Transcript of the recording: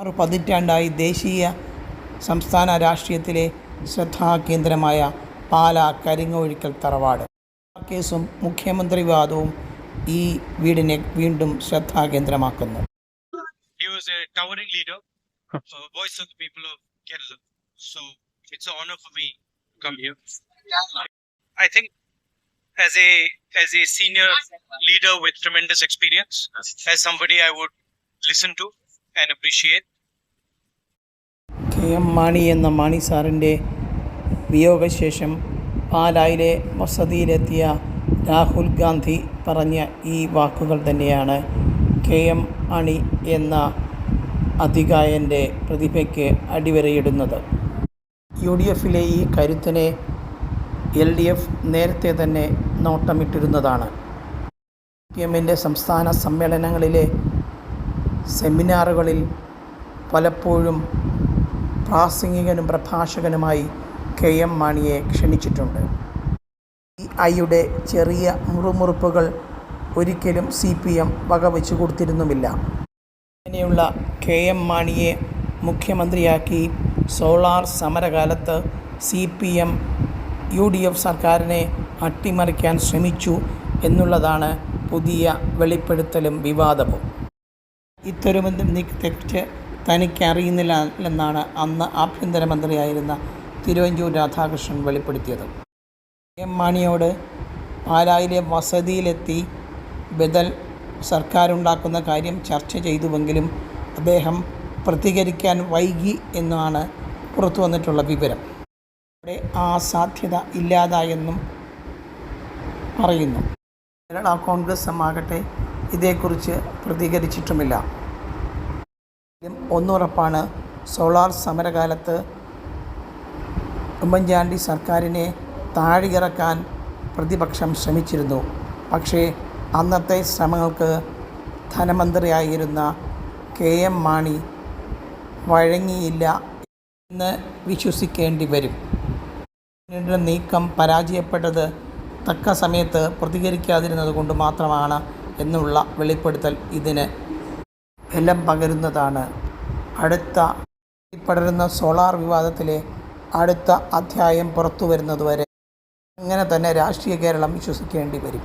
ആറ് പതിറ്റാണ്ടായി ദേശീയ സംസ്ഥാന രാഷ്ട്രീയത്തിലെ ശ്രദ്ധാകേന്ദ്രമായ പാലാ കരിങ്ങോഴിക്കൽ തറവാട്. കേസും മുഖ്യമന്ത്രി വിവാദവും ഈ വീടിനെ വീണ്ടും ശ്രദ്ധാകേന്ദ്രമാക്കുന്നു. As a as a senior leader with tremendous experience, as somebody I would listen to, and appreciate K M Mani എന്ന മാണി സാറിന്റെ വിയോഗശേഷം പാലായിലെ വസതിയിലെത്തിയ രാഹുൽ ഗാന്ധി പറഞ്ഞ ഈ വാക്കുകൾ തന്നെയാണ് കെ എം മാണി എന്ന അതികായന്റെ പ്രതിഭയ്ക്ക് അടിവരയിടുന്നത്. യു ഡി എഫിലെ ഈ കരുത്തിനെ എൽ ഡി എഫ് നേരത്തെ തന്നെ നോട്ടമിട്ടിരുന്നതാണ്. പി എമ്മിന്റെ സംസ്ഥാന സമ്മേളനങ്ങളിലെ സെമിനാറുകളിൽ പലപ്പോഴും പ്രാസംഗികനും പ്രഭാഷകനുമായി കെ എം മാണിയെ ക്ഷണിച്ചിട്ടുണ്ട്. ഈ ഐയുടെ ചെറിയ മുറുമുറുപ്പുകൾ ഒരിക്കലും സി പി എം വകവെച്ചു കൊടുത്തിരുന്നുമില്ല. അങ്ങനെയുള്ള കെ എം മാണിയെ മുഖ്യമന്ത്രിയാക്കി solar സമരകാലത്ത് C P M U D F സർക്കാരിനെ അട്ടിമറിക്കാൻ ശ്രമിച്ചു എന്നുള്ളതാണ് പുതിയ വെളിപ്പെടുത്തലും വിവാദവും. ഇത്തരമൊന്നും തെറ്റ് തനിക്ക് അറിയുന്നില്ല എന്നാണ് അന്ന് ആഭ്യന്തരമന്ത്രിയായിരുന്ന തിരുവഞ്ചൂർ രാധാകൃഷ്ണൻ വെളിപ്പെടുത്തിയത്. എം. മാണിയോട് പാലായിലെ വസതിയിലെത്തി ബദൽ സർക്കാരുണ്ടാക്കുന്ന കാര്യം ചർച്ച ചെയ്തുവെങ്കിലും അദ്ദേഹം പ്രതികരിക്കാൻ വൈകി എന്നാണ് പുറത്തു വന്നിട്ടുള്ള വിവരം. അവിടെ ആ സാധ്യത ഇല്ലാതായെന്നും പറയുന്നു. കേരള കോൺഗ്രസ് ആകട്ടെ ഇതേക്കുറിച്ച് പ്രതികരിച്ചിട്ടുമില്ല. ഒന്നുറപ്പാണ് സോളാർ സമരകാലത്ത് ഉമ്മൻചാണ്ടി സർക്കാരിനെ താഴെയിറക്കാൻ പ്രതിപക്ഷം ശ്രമിച്ചിരുന്നു. പക്ഷേ അന്നത്തെ ശ്രമങ്ങൾക്ക് ധനമന്ത്രിയായിരുന്ന കെ എം മാണി വഴങ്ങിയില്ല എന്ന് വിശ്വസിക്കേണ്ടി വരും. നീക്കം പരാജയപ്പെട്ടത് തക്ക സമയത്ത് പ്രതികരിക്കാതിരുന്നത് കൊണ്ട് മാത്രമാണ് എന്നുള്ള വെളിപ്പെടുത്തൽ ഇതിന് ബലം പകരുന്നതാണ്. അടുത്ത പടരുന്ന സോളാർ വിവാദത്തിലെ അടുത്ത അധ്യായം പുറത്തു വരുന്നതുവരെ അങ്ങനെ തന്നെ രാഷ്ട്രീയ കേരളം വിശ്വസിക്കേണ്ടി വരും.